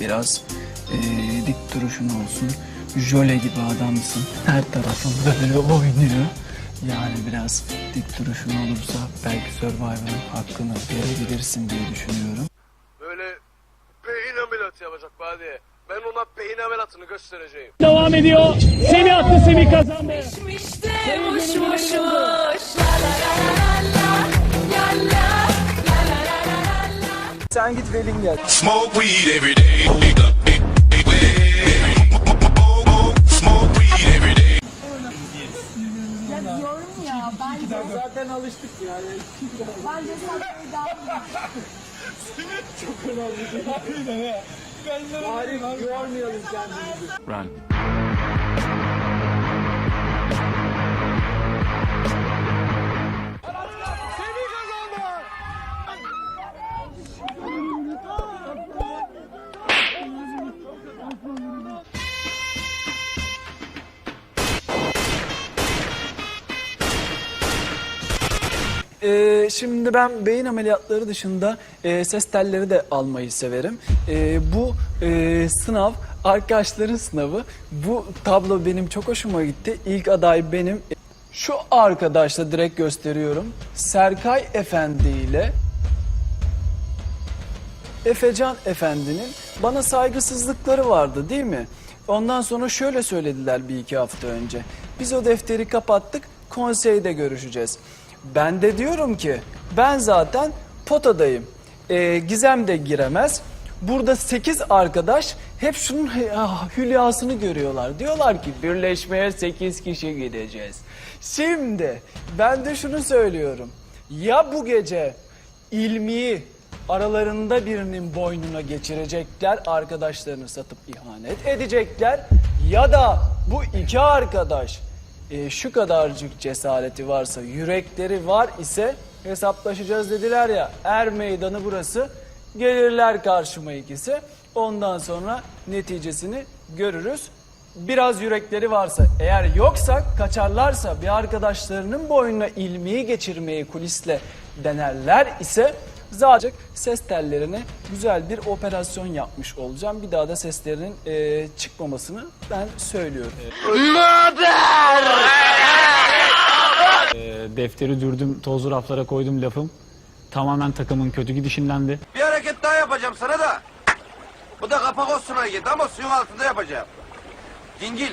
biraz. Ee, dik duruşun olsun. Jöle gibi adamsın. Her tarafın böyle oynuyor. Yani biraz dik duruşun olursa belki Survivor'ın hakkını verebilirsin diye düşünüyorum. Böyle beyin ameliyatı yapacak Badi. Ben ona beyin ameliyatını göstereceğim. devam ediyor. Semih attı, Semih kazandı. Geçmişte muş Sen git velin gel. Smoke weed every day. Smoke weed every day. Diyorum ya ben Zaten alıştık yani. bence sen daha Arif yormayalım kendimizi. Ee, şimdi ben beyin ameliyatları dışında e, ses telleri de almayı severim. E, bu e, sınav arkadaşların sınavı. Bu tablo benim çok hoşuma gitti. İlk aday benim. Şu arkadaşla direkt gösteriyorum. Serkay Efendi ile Efecan Efendi'nin bana saygısızlıkları vardı değil mi? Ondan sonra şöyle söylediler bir iki hafta önce. Biz o defteri kapattık, konseyde görüşeceğiz. Ben de diyorum ki ben zaten potadayım. Ee, Gizem de giremez. Burada 8 arkadaş hep şunun ah, hülyasını görüyorlar. Diyorlar ki birleşmeye 8 kişi gideceğiz. Şimdi ben de şunu söylüyorum. Ya bu gece ilmi aralarında birinin boynuna geçirecekler, arkadaşlarını satıp ihanet edecekler ya da bu iki arkadaş e, şu kadarcık cesareti varsa, yürekleri var ise hesaplaşacağız dediler ya. Er meydanı burası. Gelirler karşıma ikisi. Ondan sonra neticesini görürüz. Biraz yürekleri varsa, eğer yoksa kaçarlarsa bir arkadaşlarının boynuna ilmiyi geçirmeyi kulisle denerler ise Zacık ses tellerine güzel bir operasyon yapmış olacağım. Bir daha da seslerinin e, çıkmamasını ben söylüyorum. Ee, defteri dürdüm, tozlu raflara koydum lafım. Tamamen takımın kötü gidişindendi. Bir hareket daha yapacağım sana da. Bu da kapak olsun hareket ama suyun altında yapacağım. Dingil